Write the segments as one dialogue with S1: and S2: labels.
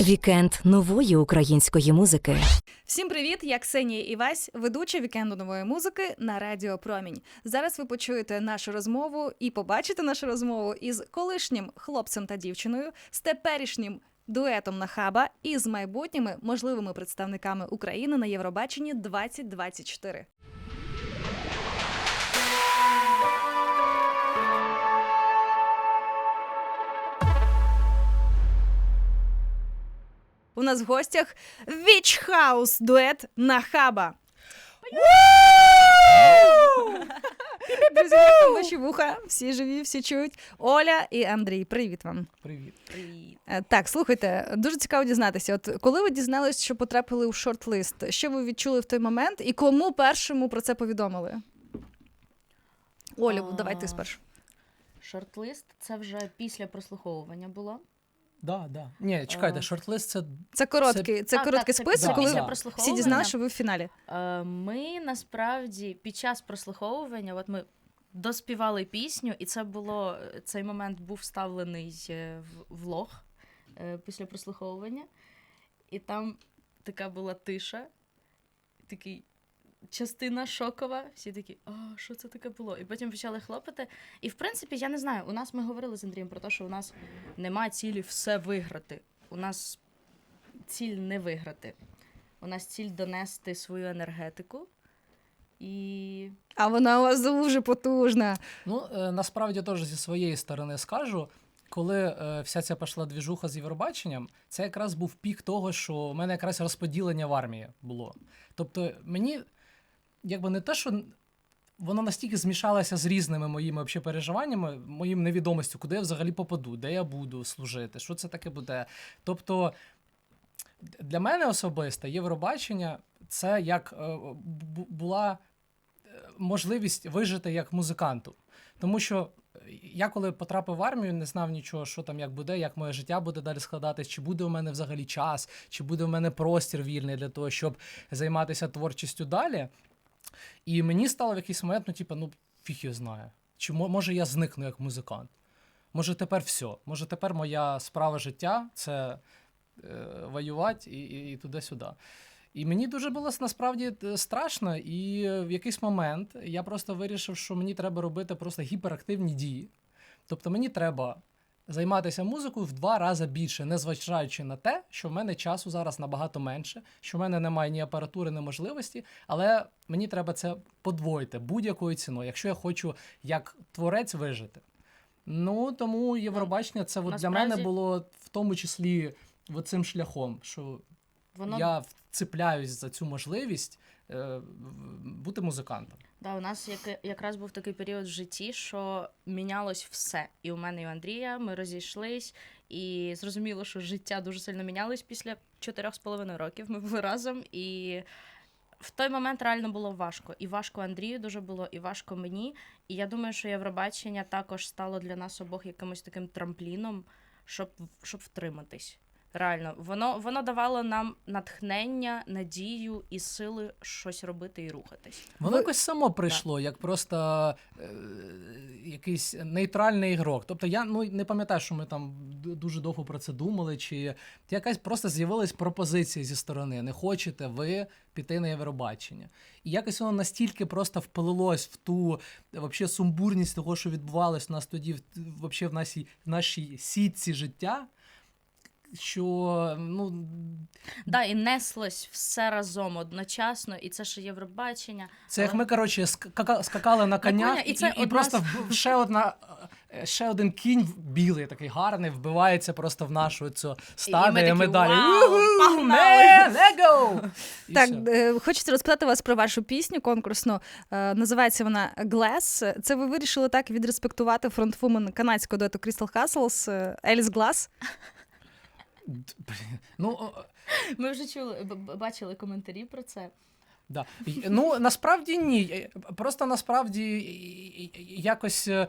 S1: Вікенд нової української музики.
S2: Всім привіт! Я Ксенія Івась, ведуча вікенду нової музики на Радіо Промінь. Зараз ви почуєте нашу розмову і побачите нашу розмову із колишнім хлопцем та дівчиною, з теперішнім дуетом на хаба і з майбутніми можливими представниками України на Євробаченні 2024. У нас в гостях Віч Хаус дует на хаба. Друзі, ваші вуха? Всі живі, всі чують. Оля і Андрій, привіт вам.
S3: Привіт.
S2: Е, Так, слухайте, дуже цікаво дізнатися. От коли ви дізналися, що потрапили у шорт-лист, що ви відчули в той момент і кому першому про це повідомили? Олю,
S4: А,
S2: давай ти спершу.
S4: Шорт-лист це вже після прослуховування було.
S3: Да, да. Ні, чекайте,
S4: А.
S3: шорт-лист це
S2: Це короткий, це
S4: Так,
S2: короткий
S4: так, це
S2: список,
S3: да,
S2: коли
S3: після
S2: всі
S4: прослуховування.
S2: дізналися, що ви в фіналі.
S4: Е, Ми насправді під час прослуховування, от ми доспівали пісню, і це було цей момент був вставлений е, в влог е, після прослуховування. І там така була тиша, такий. Частина шокова, всі такі, а що це таке було? І потім почали хлопати. І в принципі, я не знаю, у нас ми говорили з Андрієм про те, що у нас немає цілі все виграти. У нас ціль не виграти. У нас ціль донести свою енергетику. І
S2: А вона у вас дуже потужна.
S3: Ну, е, насправді теж зі своєї сторони скажу. Коли е, вся ця пішла двіжуха з Євробаченням, це якраз був пік того, що в мене якраз розподілення в армії було. Тобто, мені якби не те, що воно настільки змішалося з різними моїми вообще переживаннями, моїм невідомістю, куди я взагалі попаду, де я буду служити, що це таке буде. Тобто, для мене особисто Євробачення це як е, була е, можливість вижити як музиканту. Тому що я коли потрапив в армію, не знав нічого, що там як буде, як моє життя буде далі складатись, чи буде у мене взагалі час, чи буде у мене простір вільний для того, щоб займатися творчістю далі. І мені стало в якийсь момент, ну, типу, ну, фіг я знаю. Чи може я зникну як музикант? Може, тепер все. Може, тепер моя справа життя це е, воювати і, і, і туди-сюди. І мені дуже було насправді е, страшно, і в якийсь момент я просто вирішив, що мені треба робити просто гіперактивні дії. Тобто мені треба займатися музикою в два рази більше, незважаючи на те, що в мене часу зараз набагато менше, що в мене немає ні апаратури, ні можливості, але мені треба це подвоїти будь-якою ціною, якщо я хочу як творець вижити. Ну тому Євробачення це от для мене було в тому числі цим шляхом, що
S4: воно
S3: я вцепляюсь за цю можливість е, бути музикантом.
S4: Да, у нас як, якраз був такий період в житті, що мінялось все. І у мене, і у Андрія ми розійшлись, і зрозуміло, що життя дуже сильно мінялось після чотирьох з половиною років. Ми були разом і. В той момент реально було важко. І важко Андрію дуже було, і важко мені. І я думаю, що Євробачення також стало для нас обох якимось таким трампліном, щоб, щоб втриматись. Реально, воно, воно давало нам натхнення, надію і сили щось робити і рухатись.
S3: Воно
S2: Ви-
S3: якось само прийшло, як просто е, якийсь нейтральний ігрок. Тобто я ну не пам'ятаю, що ми там дуже довго про це думали, чи якась просто з'явилась пропозиція зі сторони. Не хочете ви піти на Євробачення. І якось воно настільки просто вплилось в ту вообще сумбурність того, що відбувалось у нас тоді, в, вообще в нашій, в нашій сітці життя. Що ну
S4: Да, і неслось все разом одночасно, і це ще Євробачення.
S3: Це як ми, коротше, скакали на коня,
S4: коня, і
S3: і,
S4: це
S3: і,
S4: одна
S3: просто
S4: з-
S3: ще одна. е, Ще один кінь білий, такий гарний, вбивається просто в нашу цю стадію,
S4: ми
S3: і
S4: такі,
S3: ми далі. І
S2: Так, е, хочеться розпитати вас про вашу пісню конкурсну. Е, Називається вона Glass. Це ви вирішили так відреспектувати фронтвумен канадського дуету Crystal Castles Еліс Глас.
S3: Ну,
S4: Ми вже чули, бачили коментарі про це.
S3: Да. Ну, насправді ні. Е, Просто насправді якось. е,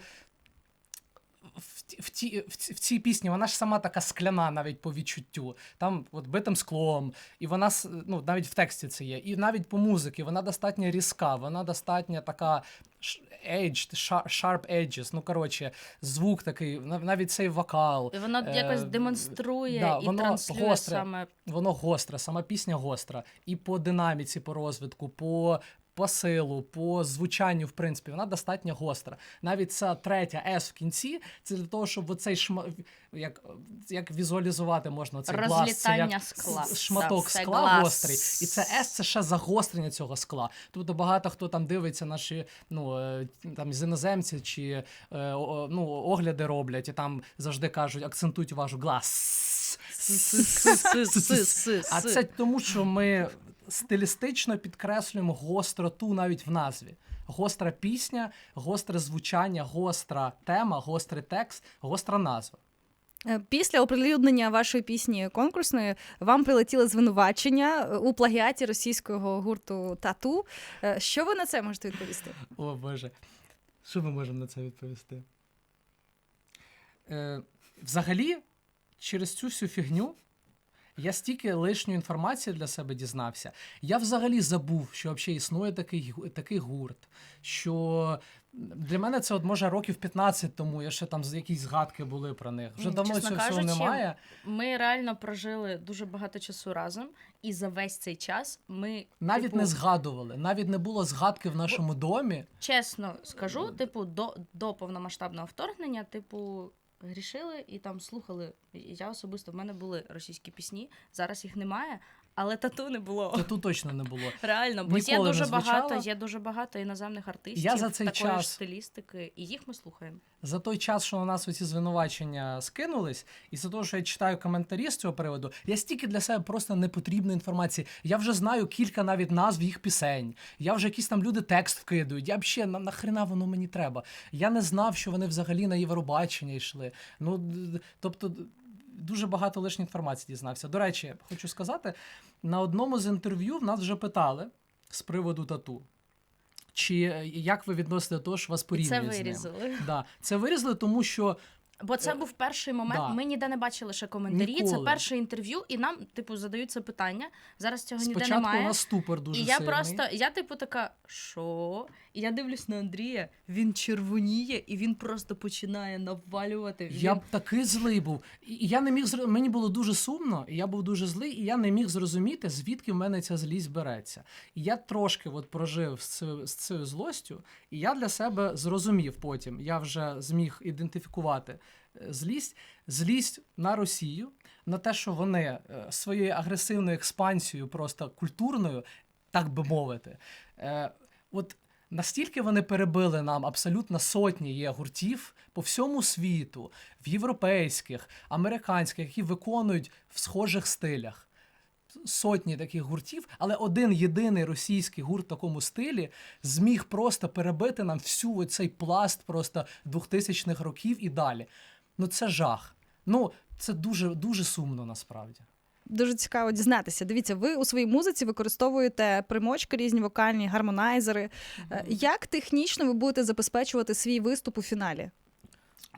S3: В, ті- в, ті, в, ці- в цій пісні вона ж сама така скляна навіть по відчуттю. Там от битим склом, і вона ну, навіть в тексті це є. І навіть по музиці вона достатньо різка, вона достатньо така edged, sharp, sharp edges, ну коротше, звук такий, навіть цей вокал.
S4: І воно
S3: Е,
S4: якось демонструє
S3: да,
S4: і
S3: воно
S4: транслює
S3: гостре.
S4: саме
S3: Воно гостре, сама пісня гостра. І по динаміці, по розвитку, по посилу, по звучанню, в принципі, вона достатньо гостра. Навіть ця третя S в кінці, це для того, щоб оцей шма... як, як візуалізувати можна цей глаз. Це як
S4: скла.
S3: шматок
S4: це
S3: скла
S4: глаз.
S3: гострий. І це S це ще загострення цього скла. Тобто багато хто там дивиться наші ну, е, там, з іноземці чи е, ну, огляди роблять, і там завжди кажуть, акцентують увагу глаз. А це тому, що ми стилістично підкреслюємо гостроту навіть в назві. Гостра пісня, гостре звучання, гостра тема, гострий текст, гостра назва.
S2: Е, Після оприлюднення вашої пісні конкурсної вам прилетіли звинувачення е, у плагіаті російського гурту Тату. Е, Що ви на це можете відповісти?
S3: О Боже. Що ми можемо на це відповісти? Е, взагалі, через цю всю фігню я стільки лишньої інформації для себе дізнався. Я взагалі забув, що взагалі існує такий, такий гурт. Що для мене це от може років 15 тому, я ще там якісь згадки були про них. Вже давно
S4: чесно
S3: цього всього немає.
S4: Ми реально прожили дуже багато часу разом, і за весь цей час ми
S3: Навіть
S4: типу,
S3: не згадували, навіть не було згадки в нашому домі.
S4: чесно скажу, типу, до, до повномасштабного вторгнення, типу, грішили і там слухали. Я особисто в мене були російські пісні. Зараз їх немає, але тату не було.
S3: То тут точно не було.
S4: Реально, бо є
S3: Ніколи не
S4: дуже багато, є дуже багато іноземних артистів
S3: Я за цей
S4: такої ж
S3: час-
S4: стилістики, і їх ми слухаємо.
S3: За той час, що на нас оці звинувачення скинулись, і за те, що я читаю коментарі з цього приводу, я стільки для себе просто непотрібної інформації. Я вже знаю кілька навіть назв їх пісень. Я вже якісь там люди текст вкидують. Я б ще на нахрена воно мені треба. Я не знав, що вони взагалі на Євробачення йшли. Ну тобто. Дуже багато лишньої інформації дізнався. До речі, хочу сказати, на одному з інтерв'ю в нас вже питали з приводу тату. Чи е, як ви відносите до того, що вас порівнюють
S4: це
S3: з ним?
S4: вирізали.
S3: Да. Це вирізали, тому що
S4: Бо це
S3: Е,
S4: був перший момент.
S3: да.
S4: Ми ніде не бачили ще коментарі. Це перше інтерв'ю, і нам, типу, задають це питання. Зараз цього ніде
S3: спочатку у нас ступор дуже
S4: і я
S3: сильний.
S4: просто, я типу така, що? І я дивлюсь на Андрія, він червоніє, і він просто починає навалювати.
S3: Я б такий злий був. І і я не міг зр- мені було дуже сумно, і я був дуже злий, і я не міг зрозуміти, звідки в мене ця злість береться. І я трошки от прожив з цією, з цією злостю, і я для себе зрозумів потім. Я вже зміг ідентифікувати е, злість, злість на Росію, на те, що вони е, своєю агресивною експансією, просто культурною, так би мовити, е, от Настільки вони перебили нам абсолютно сотні є гуртів по всьому світу, в європейських, американських, які виконують в схожих стилях. Сотні таких гуртів, але один єдиний російський гурт в такому стилі зміг просто перебити нам всю цей пласт просто 2000-х років і далі. Ну це жах. Ну це дуже дуже сумно насправді.
S2: Дуже цікаво дізнатися. Дивіться, ви у своїй музиці використовуєте примочки, різні вокальні, гармонайзери. Е, Як технічно ви будете забезпечувати свій виступ у фіналі?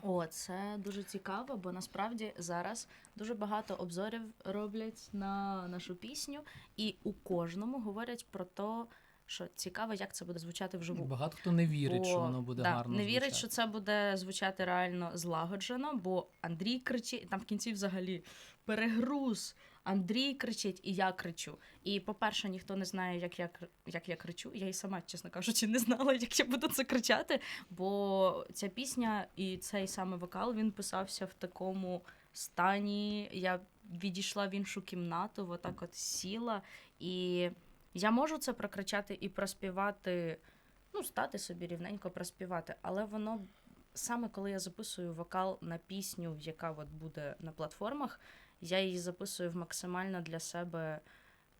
S4: О, це дуже цікаво, бо насправді зараз дуже багато обзорів роблять на нашу пісню, і у кожному говорять про те, що цікаво, як це буде звучати вживу.
S3: Багато хто не вірить, що воно буде
S4: да,
S3: гарно.
S4: Не вірить,
S3: звучати.
S4: що це буде звучати реально злагоджено, бо Андрій кричить, там в кінці взагалі перегруз. Андрій кричить, і я кричу. І, по-перше, ніхто не знає, як я, як я кричу. Я і сама, чесно кажучи, не знала, як я буду це кричати. Бо ця пісня і цей саме вокал він писався в такому стані. Я відійшла в іншу кімнату, отак от сіла. І я можу це прокричати і проспівати ну, стати собі рівненько проспівати. Але воно саме коли я записую вокал на пісню, яка от буде на платформах, я її записую в максимально для себе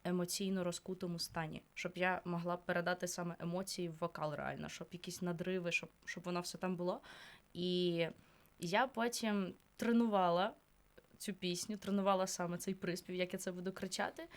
S4: емоційно розкутому стані, щоб я могла передати саме емоції в вокал реально, щоб якісь надриви, щоб, щоб воно все там було. І я потім тренувала цю пісню, тренувала саме цей приспів, як я це буду кричати.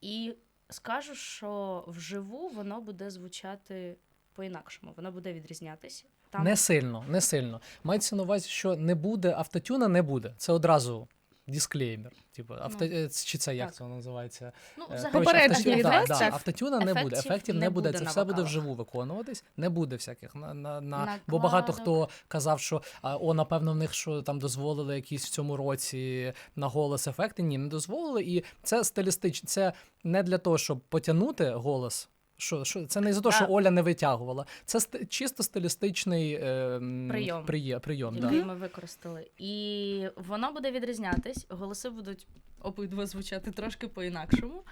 S4: І скажу, що вживу воно буде звучати по-інакшому, воно буде відрізнятися. Там
S3: Не сильно, не сильно. Мається на увазі, що не буде автотюна, не буде. Це одразу дисклеймер. Типу, авто...
S4: Ну,
S3: е, чи це як
S4: так.
S3: це називається?
S4: Ну,
S3: Е,
S4: взагалі,
S2: Попередження від
S3: да, да, автотюна не буде,
S4: Ефектів
S3: не буде.
S4: буде
S3: Це все буде вживу виконуватись, не буде всяких на, на, на...
S4: Накладок.
S3: бо багато хто казав, що о, напевно, в них що там дозволили якісь в цьому році на голос ефекти. Ні, не дозволили. І це стилістич, це не для того, щоб потягнути голос. Що, що це не за те, що Оля не витягувала. Це ст- чисто стилістичний е,
S4: Прийом.
S3: приє- прийом да.
S4: який ми використали. І воно буде відрізнятись, голоси будуть обидва звучати трошки по-інакшому,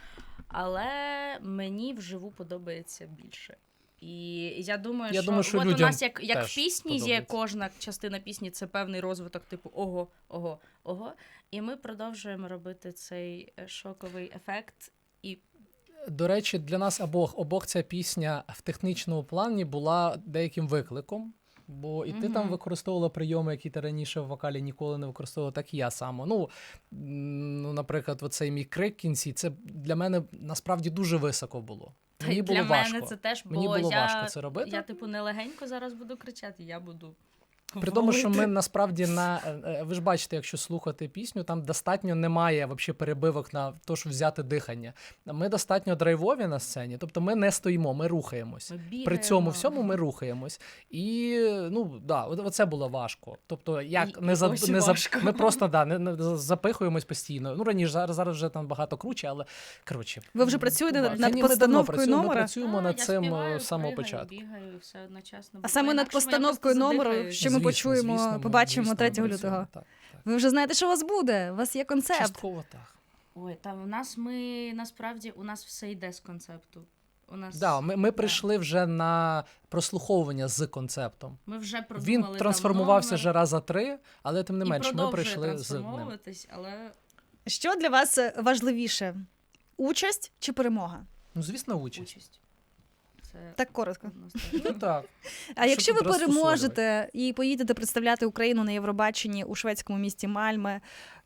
S4: але мені вживу подобається більше. І я думаю,
S3: Я
S4: що,
S3: думаю, що
S4: от у нас як, як в пісні є кожна частина пісні, це певний розвиток, типу ого, ого, ого. І ми продовжуємо робити цей е, шоковий ефект. І
S3: До речі, для нас обох обох ця пісня в технічному плані була деяким викликом. Бо і ти там використовувала прийоми, які ти раніше в вокалі ніколи не використовувала, так і я сама. Ну, ну наприклад, оцей мій крик в кінці, це для мене насправді дуже високо було. Мені було
S4: для
S3: важко.
S4: мене це теж, бо
S3: Мені було
S4: я,
S3: важко це робити.
S4: я, типу, не легенько зараз буду кричати, я буду.
S3: При тому, що ми насправді на е, е, ви ж бачите, якщо слухати пісню, там достатньо немає вообще перебивок на те, щоб взяти дихання. Ми достатньо драйвові на сцені, тобто ми не стоїмо, ми рухаємось.
S4: Ми бігаємо.
S3: При цьому всьому ми рухаємось. І ну да, оце було важко. Тобто, як
S4: І-
S3: не
S4: і
S3: за не за ми просто да, не, не запихуємось постійно. Ну раніше зараз зараз вже там багато круче, але коротше.
S2: Ви вже працюєте
S3: Да,
S2: над, над постановкою
S3: працюємо, Ми працюємо
S4: А,
S3: над
S4: я
S3: цим е,
S4: співаю,
S3: з самого початку.
S4: Бігаю, все одночасно.
S2: А саме над постановкою номеру, що ми
S3: Звісно,
S2: почуємо,
S3: звісно,
S2: побачимо
S3: звісно,
S2: 3 лютого.
S3: Так, так.
S2: Ви вже знаєте, що у вас буде. У вас є концепт.
S3: Частково так.
S4: Ой, та у нас ми насправді у нас все йде з концепту. У нас
S3: Да, ми, ми прийшли вже на прослуховування з концептом.
S4: ми вже
S3: Він трансформувався вже раза три, але тим не
S4: і
S3: менш, ми прийшли з ним.
S4: але
S2: Що для вас важливіше? Участь чи перемога?
S3: Ну, звісно, участь.
S4: участь. Це
S2: Так коротко.
S3: Ну так.
S2: А якщо ви переможете і поїдете представляти Україну на Євробаченні у шведському місті Мальме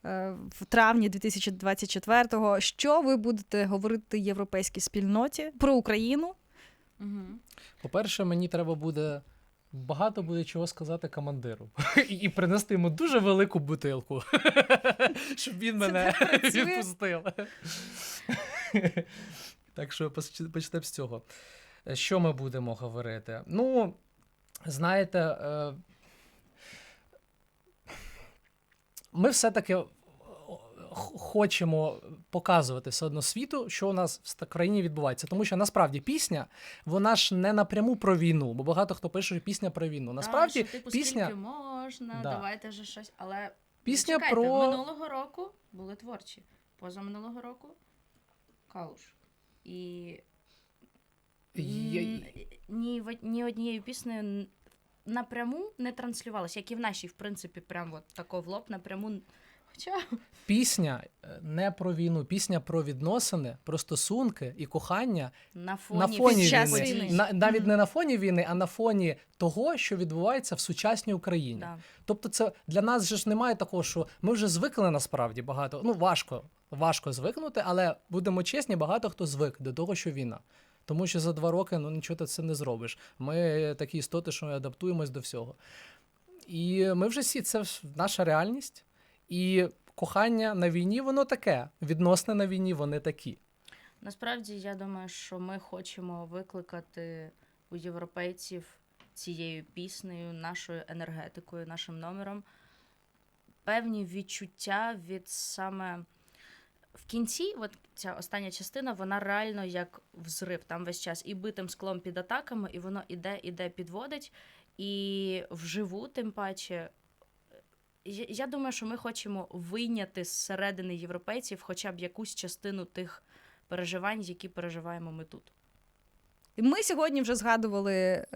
S2: е, в травні 2024-го, що ви будете говорити європейській спільноті про Україну?
S3: По-перше, мені треба буде. Багато буде чого сказати командиру і, і принести йому дуже велику бутилку, щоб він мене відпустив. так що почнемо з цього. Е, Що ми будемо говорити? Ну, знаєте, е, ми все-таки е, хочемо показувати все одно світу, що у нас в країні відбувається. Тому що насправді пісня, вона ж не напряму про війну, бо багато хто пише, що пісня про війну. Насправді
S4: А, що, типу,
S3: пісня,
S4: можна,
S3: Да.
S4: давайте вже щось. Але
S3: пісня
S4: Чекайте,
S3: про
S4: минулого року були творчі. Позаминулого року калуш. І М, ні, ні однією піснею напряму не транслювалося, як і в нашій, в принципі, прям от тако в лоб напряму. Хоча
S3: пісня е, не про війну, пісня про відносини, про стосунки і кохання
S4: на фоні,
S3: на фоні війни.
S2: війни.
S3: На, навіть
S2: Мгм.
S3: не на фоні війни, а на фоні того, що відбувається в сучасній Україні.
S4: Да.
S3: Тобто, це для нас же ж немає такого, що ми вже звикли насправді багато. Ну важко, важко звикнути, але будемо чесні, багато хто звик до того, що війна. Тому що за два роки ну нічого ти це не зробиш. Ми такі істоти, що ми адаптуємось до всього. І ми вже всі це наша реальність. І кохання на війні, воно таке. Відносини на війні, вони такі.
S4: Насправді, я думаю, що ми хочемо викликати у європейців цією піснею, нашою енергетикою, нашим номером певні відчуття від саме. В кінці, от ця остання частина, вона реально як взрив. Там весь час і битим склом під атаками, і воно іде, іде, підводить. І вживу, тим паче, я, думаю, що ми хочемо вийняти зсередини європейців хоча б якусь частину тих переживань, які переживаємо ми тут.
S2: Ми сьогодні вже згадували е,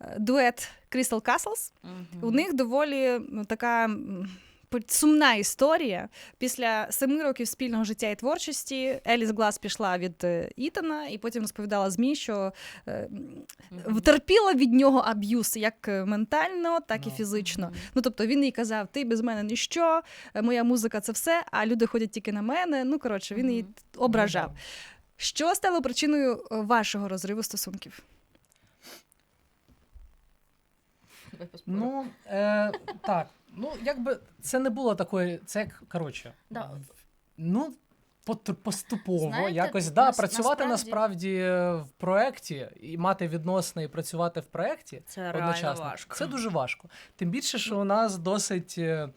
S2: е, дует Crystal Castles. У них доволі ну, така сумна історія. Після семи років спільного життя і творчості Еліс Глас пішла від е, Ітана і потім розповідала ЗМІ, що е, м,
S4: Мгм.
S2: терпіла від нього аб'юз як е, ментально, так і
S3: Ну.
S2: фізично. Ну тобто він їй казав: ти без мене ніщо, моя музика це все, а люди ходять тільки на мене. Ну коротше, він її ображав.
S3: Ну,
S2: Що стало причиною вашого розриву стосунків?
S3: Ну, е, так. Ну, якби це не було такої. Це як коротше.
S4: Да.
S3: Ну. Поступово
S4: Знаєте,
S3: якось да,
S4: нас-
S3: працювати
S4: насправді-
S3: насправді в проєкті і мати відносини і працювати в проєкті
S4: Це
S3: одночасно.
S4: важко.
S3: Це дуже важко. Тим більше, що у нас досить е,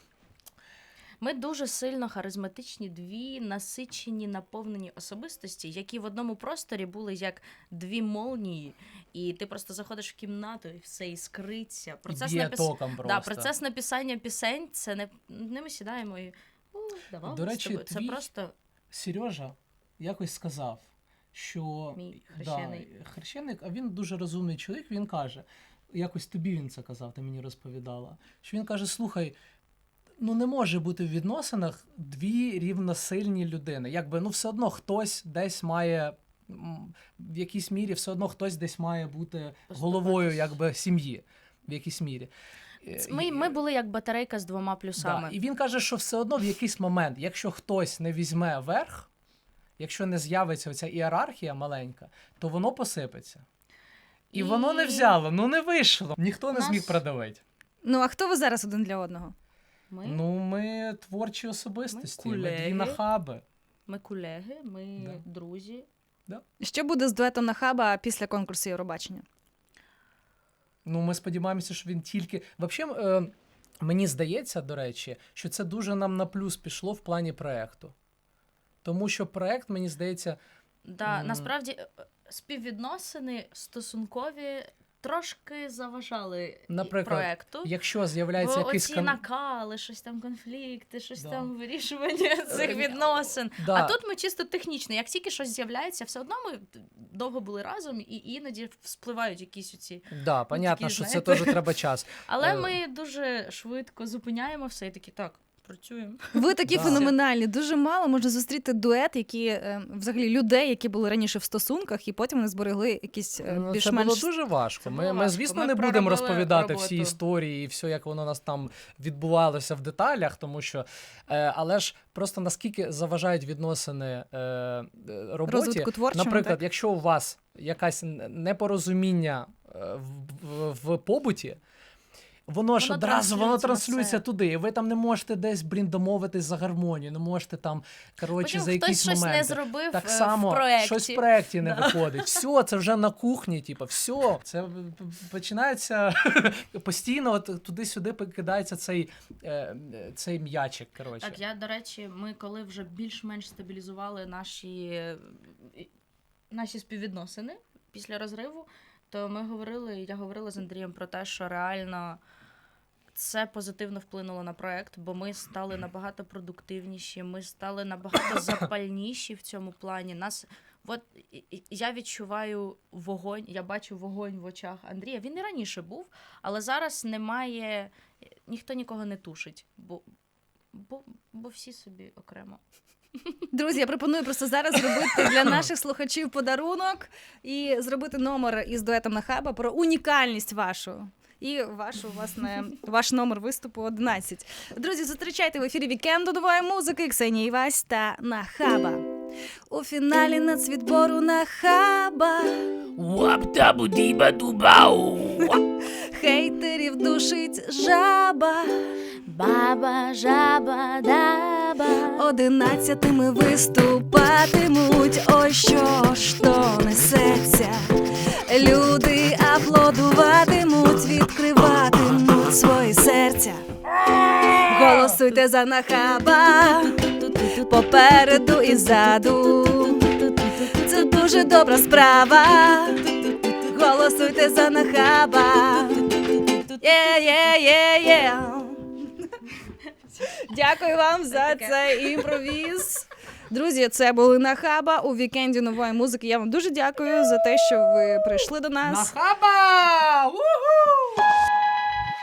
S4: Ми дуже сильно харизматичні, дві насичені, наповнені особистості, які в одному просторі були як дві молнії, і ти просто заходиш в кімнату і все іскриться. Процес,
S3: б'є
S4: напис...
S3: током просто.
S4: да, процес написання пісень це не, не ми сідаємо і «О, давай
S3: До
S4: з
S3: речі,
S4: тобою». це
S3: твій-
S4: просто
S3: Сережа якось сказав, що
S4: Мій
S3: да,
S4: хрещений.
S3: хрещеник, а він дуже розумний чоловік. Він каже: якось тобі він це казав, ти мені розповідала. Що він каже: слухай. Ну, не може бути в відносинах дві рівносильні людини. Якби ну все одно хтось десь має в якійсь мірі, все одно хтось десь має бути головою якби сім'ї в якійсь мірі. Е,
S4: ми,
S3: і-
S4: ми були як батарейка з двома плюсами.
S3: Да. І він каже, що все одно в якийсь момент, якщо хтось не візьме верх, якщо не з'явиться оця ієрархія маленька, то воно посипеться. І,
S4: І-
S3: воно не взяло, ну не вийшло. Ніхто не
S4: Нас-
S3: зміг продавити.
S2: Ну а хто ви зараз один для одного?
S4: Ми,
S3: Ну, ми творчі особистості, ми,
S4: колеги.
S3: дві нахаби.
S4: ми колеги, ми
S3: Да.
S4: друзі.
S2: Що буде з дуетом на хаба після конкурсу Євробачення?
S3: Ну, ми сподіваємося, що він тільки. Взагалі, е, мені здається, до речі, що це дуже нам на плюс пішло в плані проекту. Тому що проект, мені здається,
S4: Да, насправді е, е, співвідносини стосункові трошки заважали
S3: Наприклад,
S4: проекту.
S3: якщо з'являється якийсь
S4: оці
S3: кон-
S4: накали, щось там конфлікти, щось
S3: Да.
S4: там вирішування цих
S3: Е,
S4: відносин.
S3: Да.
S4: А тут ми чисто технічно. Як тільки щось з'являється, все одно ми довго були разом, і іноді вспливають якісь оці.
S3: Да, понятно,
S4: такі,
S3: що це теж треба час.
S4: Але
S3: Е.
S4: ми дуже швидко зупиняємо все і такі так. Працюємо.
S2: Ви такі
S3: Да.
S2: феноменальні. Дуже мало можна зустріти дует, які е, взагалі людей, які були раніше в стосунках, і потім вони зберегли якісь е,
S3: Ну, це було дуже важко. Ми,
S4: було
S3: ми звісно,
S4: Ми
S3: не будемо розповідати всі історії і все, як воно у нас там відбувалося в деталях, тому що. Е, але ж просто наскільки заважають відносини е, роботі. Наприклад,
S2: так?
S3: якщо у вас якась непорозуміння в, в, в побуті. Воно ж одразу воно
S4: транслюється
S3: туди, і ви там не можете десь, блін, домовитись за гармонію, не можете там, коротше,
S4: Потім
S3: за
S4: хтось
S3: якісь
S4: щось не зробив
S3: Так
S4: е,
S3: само
S4: в проєкті.
S3: щось в проєкті не
S4: Да.
S3: виходить. Все, це вже на кухні, типу, все. Це починається постійно, от туди-сюди покидається цей, е, цей м'ячик. Коротше.
S4: Так, я, до речі, ми коли вже більш-менш стабілізували наші, е, наші співвідносини після розриву, то ми говорили, я говорила з Андрієм про те, що реально це позитивно вплинуло на проект, бо ми стали набагато продуктивніші, ми стали набагато запальніші в цьому плані. Нас От я відчуваю вогонь, я бачу вогонь в очах Андрія. Він і раніше був, але зараз немає, ніхто нікого не тушить, бо, бо, бо всі собі окремо.
S2: Друзі, я пропоную просто зараз зробити для наших слухачів подарунок і зробити номер із дуетом на хаба про унікальність вашу. І вашу, власне, ваш номер виступу 11. Друзі, зустрічайте в ефірі вікенду нової музики Ксенія Івась та Нахаба. У фіналі нацвідбору Нахаба. Хейтерів душить жаба.
S4: Баба, жаба, даба.
S2: Одинадцятими виступатимуть, ой що ж то несеться. Люди аплодуватимуть, відкриватимуть свої серця. Голосуйте за нахаба попереду і ззаду. Це дуже добра справа. Голосуйте за нахаба. Є, є, є, є. Дякую вам за цей імпровіз. Друзі, це були Нахаба у вікенді нової музики. Я вам дуже дякую за те, що ви прийшли до нас.
S3: Нахаба! Уху!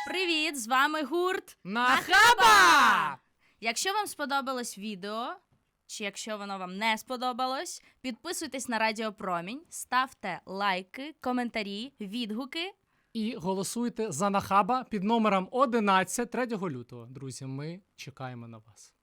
S4: Привіт! З вами гурт.
S3: Нахаба!
S4: Якщо вам сподобалось відео, чи якщо воно вам не сподобалось, підписуйтесь на Радіо Промінь, ставте лайки, коментарі, відгуки.
S3: І голосуйте за Нахаба під номером 11 3 лютого. Друзі, ми чекаємо на вас.